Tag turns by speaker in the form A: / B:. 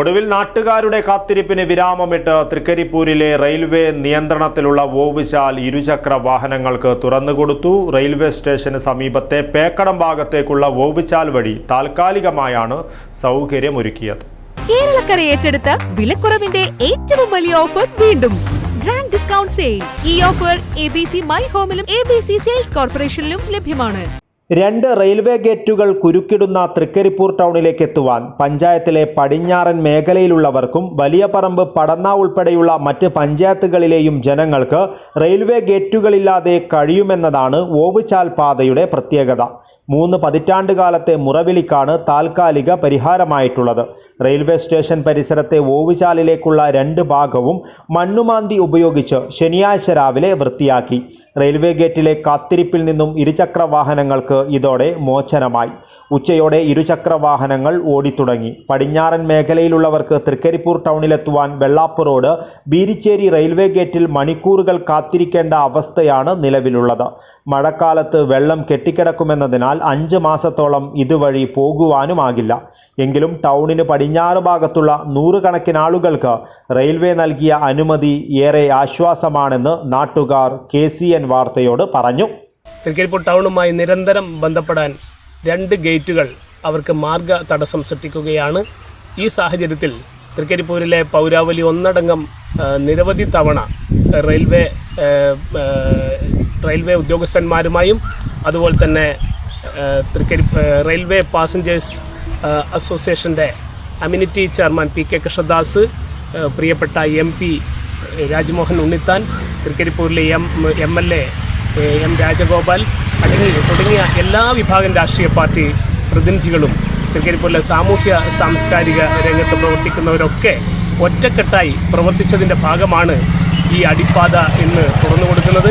A: ഒടുവിൽ നാട്ടുകാരുടെ കാത്തിരിപ്പിന് വിരാമമിട്ട് തൃക്കരിപ്പൂരിലെ റെയിൽവേ നിയന്ത്രണത്തിലുള്ള ഓവുചാൽ ഇരുചക്ര വാഹനങ്ങൾക്ക് തുറന്നുകൊടുത്തു റെയിൽവേ സ്റ്റേഷന് സമീപത്തെ പേക്കടം ഭാഗത്തേക്കുള്ള ഓവുചാൽ വഴി താൽക്കാലികമായാണ് സൗകര്യമൊരുക്കിയത്.
B: കേരളക്കര ഏറ്റെടുത്ത വിലക്കുറവിന്റെ ഏറ്റവും വലിയ ഓഫർ വീണ്ടും. ഗ്രാൻഡ് ഡിസ്കൗണ്ട് സെയിൽ ഈ offer A B C my ഹോമിലും A B C sales കോർപ്പറേഷനിലും ലഭ്യമാണ്.
A: രണ്ട് റെയിൽവേ ഗേറ്റുകൾ കുരുക്കിടുന്ന തൃക്കരിപ്പൂർ ടൗണിലേക്ക് എത്തുവാൻ പഞ്ചായത്തിലെ പടിഞ്ഞാറൻ മേഖലയിലുള്ളവർക്കും വലിയ പറമ്പ് പടന്ന ഉൾപ്പെടെയുള്ള മറ്റ് പഞ്ചായത്തുകളിലെയും ജനങ്ങൾക്ക് റെയിൽവേ ഗേറ്റുകളില്ലാതെ കഴിയുമെന്നതാണ് ഓവുചാൽ പാതയുടെ പ്രത്യേകത. മൂന്ന് പതിറ്റാണ്ട് കാലത്തെ മുറവിളിക്കാണ് താൽക്കാലിക പരിഹാരമായിട്ടുള്ളത്. റെയിൽവേ സ്റ്റേഷൻ പരിസരത്തെ ഓവുചാലിലേക്കുള്ള രണ്ട് ഭാഗവും മണ്ണുമാന്തി ഉപയോഗിച്ച് ശനിയാഴ്ച രാവിലെ വൃത്തിയാക്കി. റെയിൽവേ ഗേറ്റിലെ കാത്തിരിപ്പിൽ നിന്നും ഇരുചക്ര വാഹനങ്ങൾക്ക് ഇതോടെ മോചനമായി. ഉച്ചയോടെ ഇരുചക്ര വാഹനങ്ങൾ ഓടിത്തുടങ്ങി. പടിഞ്ഞാറൻ മേഖലയിലുള്ളവർക്ക് തൃക്കരിപ്പൂർ ടൗണിലെത്തുവാൻ വെള്ളാപ്പ് റോഡ് ബീരിച്ചേരി റെയിൽവേ ഗേറ്റിൽ മണിക്കൂറുകൾ കാത്തിരിക്കേണ്ട അവസ്ഥയാണ് നിലവിലുള്ളത്. മഴക്കാലത്ത് വെള്ളം കെട്ടിക്കിടക്കുമെന്നതിനാൽ അഞ്ച് മാസത്തോളം ഇതുവഴി പോകുവാനുമാകില്ല. എങ്കിലും ടൗണിന് പടിഞ്ഞാറ് ഭാഗത്തുള്ള നൂറുകണക്കിന് ആളുകൾക്ക് റെയിൽവേ നൽകിയ അനുമതി ഏറെ ആശ്വാസമാണെന്ന് നാട്ടുകാർ കെ സി എൻ വാർത്തയോട് പറഞ്ഞു.
C: തൃക്കരിപ്പൂർ ടൗണുമായി നിരന്തരം ബന്ധപ്പെടാൻ രണ്ട് ഗേറ്റുകൾ അവർക്ക് മാർഗ തടസ്സം സൃഷ്ടിക്കുകയാണ്. ഈ സാഹചര്യത്തിൽ തൃക്കരിപ്പൂരിലെ പൗരാവലി ഒന്നടങ്കം നിരവധി തവണ റെയിൽവേ റെയിൽവേ ഉദ്യോഗസ്ഥന്മാരുമായും അതുപോലെ തന്നെ തൃക്കരി റെയിൽവേ പാസഞ്ചേഴ്സ് അസോസിയേഷന്റെ amenity chairman P K Krishnadas പ്രിയപ്പെട്ട M P Rajmohan Unnithan തൃക്കരിപ്പൂരിലെ M M L A M Rajagopal അടങ്ങി തുടങ്ങിയ എല്ലാ വിഭാഗം രാഷ്ട്രീയ പാർട്ടി പ്രതിനിധികളും തൃക്കരിപ്പൂരിലെ സാമൂഹ്യ സാംസ്കാരിക രംഗത്ത് പ്രവർത്തിക്കുന്നവരൊക്കെ ഒറ്റക്കെട്ടായി പ്രവർത്തിച്ചതിന്റെ ഭാഗമാണ് ഈ അടിപ്പാത ഇന്ന് തുറന്നു കൊടുക്കുന്നത്